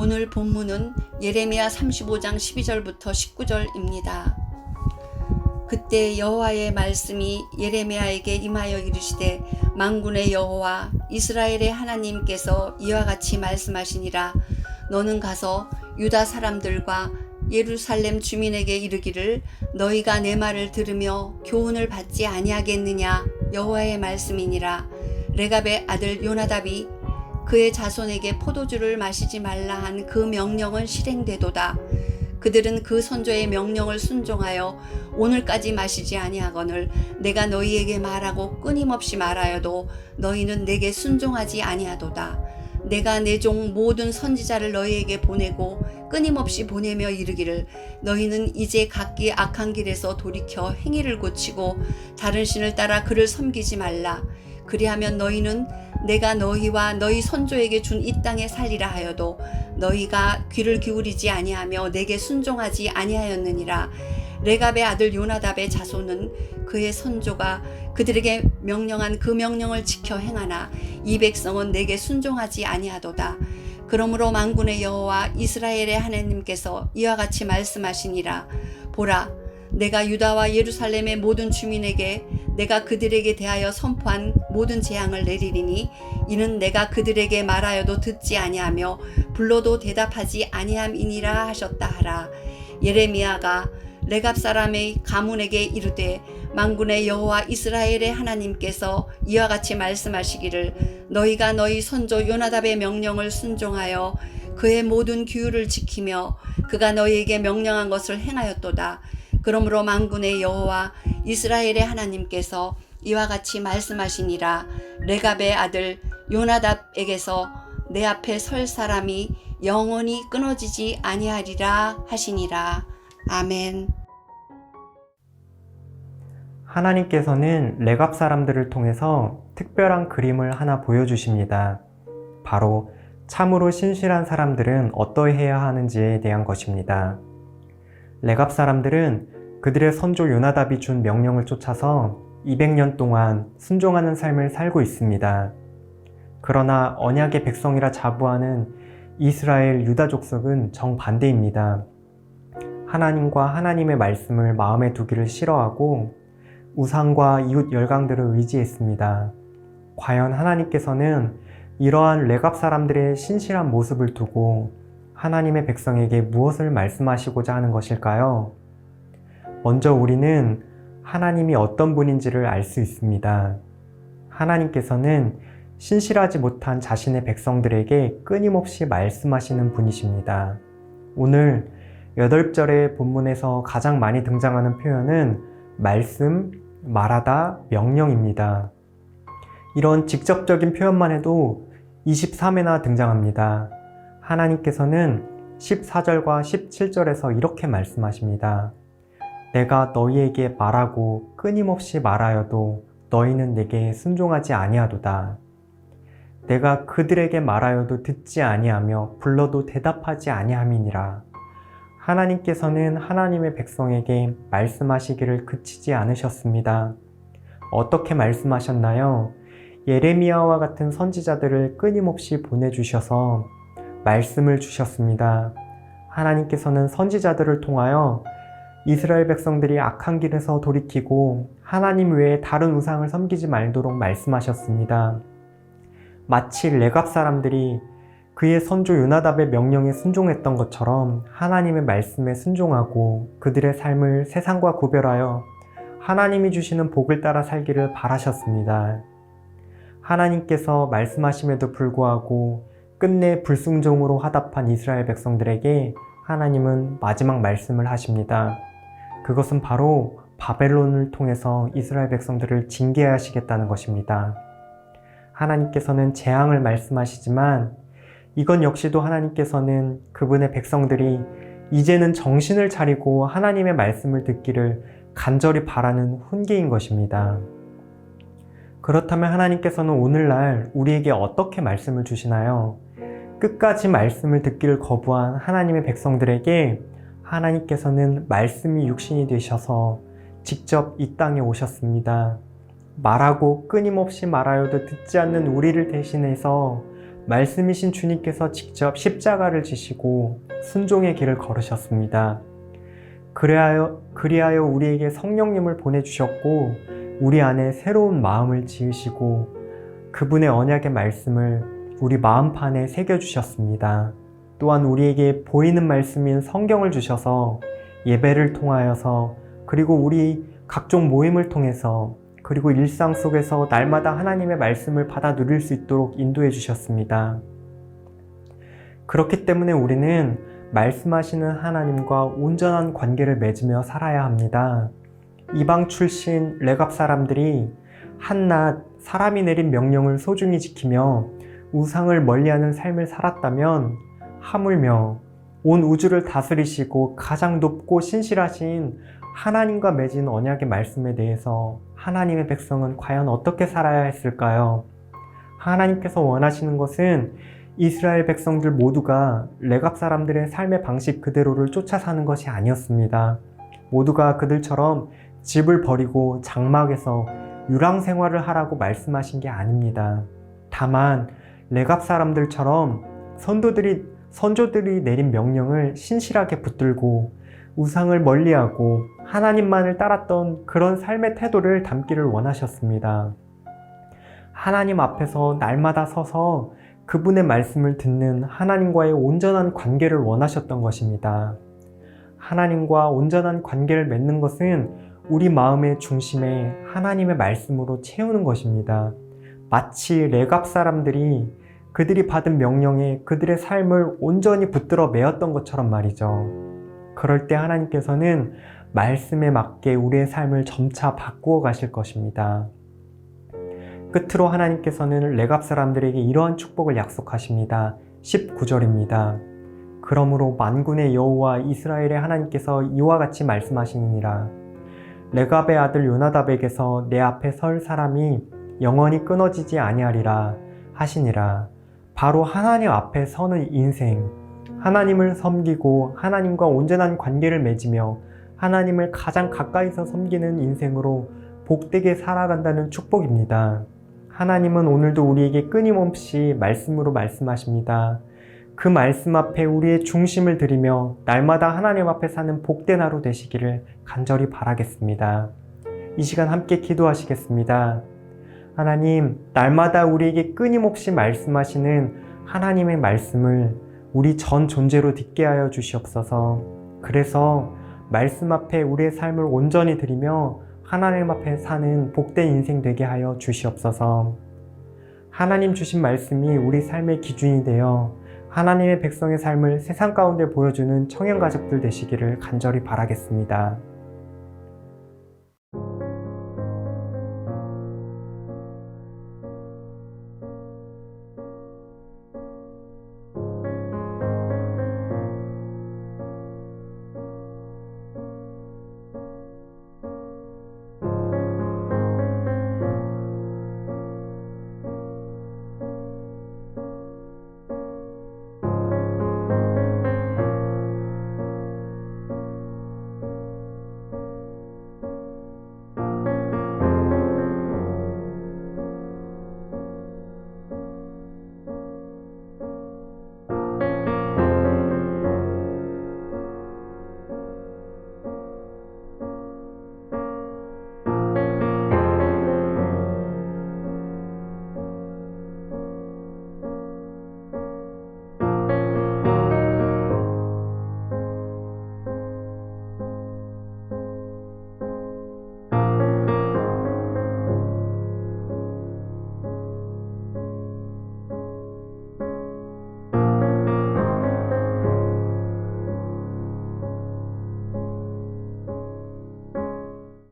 오늘 본문은 예레미야 35장 12절부터 19절입니다. 그때 여호와의 말씀이 예레미야에게 임하여 이르시되 만군의 여호와 이스라엘의 하나님께서 이와 같이 말씀하시니라. 너는 가서 유다 사람들과 예루살렘 주민에게 이르기를 너희가 내 말을 들으며 교훈을 받지 아니하겠느냐? 여호와의 말씀이니라. 레갑의 아들 요나답이 그의 자손에게 포도주를 마시지 말라 한 그 명령은 실행되도다 그들은 그 선조의 명령을 순종하여 오늘까지 마시지 아니하거늘 내가 너희에게 말하고 끊임없이 말하여도 너희는 내게 순종하지 아니하도다. 내가 내 종 모든 선지자를 너희에게 보내고 끊임없이 보내며 이르기를 너희는 이제 각기 악한 길에서 돌이켜 행위를 고치고 다른 신을 따라 그를 섬기지 말라. 그리하면 너희는 내가 너희와 너희 선조에게 준 이 땅에 살리라 하여도 너희가 귀를 기울이지 아니하며 내게 순종하지 아니하였느니라. 레갑의 아들 요나답의 자손은 그의 선조가 그들에게 명령한 그 명령을 지켜 행하나 이 백성은 내게 순종하지 아니하도다. 그러므로 만군의 여호와 이스라엘의 하나님께서 이와 같이 말씀하시니라. 보라, 내가 유다와 예루살렘의 모든 주민에게 내가 그들에게 대하여 선포한 모든 재앙을 내리리니 이는 내가 그들에게 말하여도 듣지 아니하며 불러도 대답하지 아니함이니라 하셨다 하라. 예레미야가 레갑 사람의 가문에게 이르되 만군의 여호와 이스라엘의 하나님께서 이와 같이 말씀하시기를 너희가 너희 선조 요나답의 명령을 순종하여 그의 모든 규율을 지키며 그가 너희에게 명령한 것을 행하였도다. 그러므로 만군의 여호와 이스라엘의 하나님께서 이와 같이 말씀하시니라 레갑의 아들 요나답에게서 내 앞에 설 사람이 영원히 끊어지지 아니하리라 하시니라 아멘. 하나님께서는 레갑 사람들을 통해서 특별한 그림을 하나 보여주십니다. 바로 참으로 신실한 사람들은 어떠해야 하는지에 대한 것입니다. 레갑 사람들은 그들의 선조 요나답이 준 명령을 쫓아서 200년 동안 순종하는 삶을 살고 있습니다. 그러나 언약의 백성이라 자부하는 이스라엘 유다 족속은 정반대입니다. 하나님과 하나님의 말씀을 마음에 두기를 싫어하고 우상과 이웃 열강들을 의지했습니다. 과연 하나님께서는 이러한 레갑 사람들의 신실한 모습을 두고 하나님의 백성에게 무엇을 말씀하시고자 하는 것일까요? 먼저 우리는 하나님이 어떤 분인지를 알 수 있습니다. 하나님께서는 신실하지 못한 자신의 백성들에게 끊임없이 말씀하시는 분이십니다. 오늘 8절의 본문에서 가장 많이 등장하는 표현은 말씀, 말하다, 명령입니다. 이런 직접적인 표현만 해도 23회나 등장합니다. 하나님께서는 14절과 17절에서 이렇게 말씀하십니다. 내가 너희에게 말하고 끊임없이 말하여도 너희는 내게 순종하지 아니하도다. 내가 그들에게 말하여도 듣지 아니하며 불러도 대답하지 아니함이니라. 하나님께서는 하나님의 백성에게 말씀하시기를 그치지 않으셨습니다. 어떻게 말씀하셨나요? 예레미야와 같은 선지자들을 끊임없이 보내주셔서 말씀을 주셨습니다. 하나님께서는 선지자들을 통하여 이스라엘 백성들이 악한 길에서 돌이키고 하나님 외에 다른 우상을 섬기지 말도록 말씀하셨습니다. 마치 레갑 사람들이 그의 선조 요나답의 명령에 순종했던 것처럼 하나님의 말씀에 순종하고 그들의 삶을 세상과 구별하여 하나님이 주시는 복을 따라 살기를 바라셨습니다. 하나님께서 말씀하심에도 불구하고 끝내 불순종으로 화답한 이스라엘 백성들에게 하나님은 마지막 말씀을 하십니다. 그것은 바로 바벨론을 통해서 이스라엘 백성들을 징계하시겠다는 것입니다. 하나님께서는 재앙을 말씀하시지만 이건 역시도 하나님께서는 그분의 백성들이 이제는 정신을 차리고 하나님의 말씀을 듣기를 간절히 바라는 훈계인 것입니다. 그렇다면 하나님께서는 오늘날 우리에게 어떻게 말씀을 주시나요? 끝까지 말씀을 듣기를 거부한 하나님의 백성들에게 하나님께서는 말씀이 육신이 되셔서 직접 이 땅에 오셨습니다. 말하고 끊임없이 말하여도 듣지 않는 우리를 대신해서 말씀이신 주님께서 직접 십자가를 지시고 순종의 길을 걸으셨습니다. 그리하여, 그리하여 우리에게 성령님을 보내주셨고, 우리 안에 새로운 마음을 지으시고, 그분의 언약의 말씀을 우리 마음판에 새겨주셨습니다. 또한 우리에게 보이는 말씀인 성경을 주셔서 예배를 통하여서 그리고 우리 각종 모임을 통해서 그리고 일상 속에서 날마다 하나님의 말씀을 받아 누릴 수 있도록 인도해 주셨습니다. 그렇기 때문에 우리는 말씀하시는 하나님과 온전한 관계를 맺으며 살아야 합니다. 이방 출신 레갑 사람들이 한낱 사람이 내린 명령을 소중히 지키며 우상을 멀리하는 삶을 살았다면 하물며 온 우주를 다스리시고 가장 높고 신실하신 하나님과 맺은 언약의 말씀에 대해서 하나님의 백성은 과연 어떻게 살아야 했을까요? 하나님께서 원하시는 것은 이스라엘 백성들 모두가 레갑 사람들의 삶의 방식 그대로를 쫓아 사는 것이 아니었습니다. 모두가 그들처럼 집을 버리고 장막에서 유랑 생활을 하라고 말씀하신 게 아닙니다. 다만 레갑 사람들처럼 선도들이 선조들이 내린 명령을 신실하게 붙들고 우상을 멀리하고 하나님만을 따랐던 그런 삶의 태도를 담기를 원하셨습니다. 하나님 앞에서 날마다 서서 그분의 말씀을 듣는 하나님과의 온전한 관계를 원하셨던 것입니다. 하나님과 온전한 관계를 맺는 것은 우리 마음의 중심에 하나님의 말씀으로 채우는 것입니다. 마치 레갑 사람들이 그들이 받은 명령에 그들의 삶을 온전히 붙들어 매었던 것처럼 말이죠. 그럴 때 하나님께서는 말씀에 맞게 우리의 삶을 점차 바꾸어 가실 것입니다. 끝으로 하나님께서는 레갑 사람들에게 이러한 축복을 약속하십니다. 19절입니다. 그러므로 만군의 여호와 이스라엘의 하나님께서 이와 같이 말씀하시니라. 레갑의 아들 요나답에게서 내 앞에 설 사람이 영원히 끊어지지 아니하리라 하시니라. 바로 하나님 앞에 서는 인생, 하나님을 섬기고 하나님과 온전한 관계를 맺으며 하나님을 가장 가까이서 섬기는 인생으로 복되게 살아간다는 축복입니다. 하나님은 오늘도 우리에게 끊임없이 말씀으로 말씀하십니다. 그 말씀 앞에 우리의 중심을 들이며 날마다 하나님 앞에 사는 복된 하루 되시기를 간절히 바라겠습니다. 이 시간 함께 기도하시겠습니다. 하나님, 날마다 우리에게 끊임없이 말씀하시는 하나님의 말씀을 우리 전 존재로 듣게 하여 주시옵소서. 그래서 말씀 앞에 우리의 삶을 온전히 드리며 하나님 앞에 사는 복된 인생 되게 하여 주시옵소서. 하나님 주신 말씀이 우리 삶의 기준이 되어 하나님의 백성의 삶을 세상 가운데 보여주는 청년 가족들 되시기를 간절히 바라겠습니다.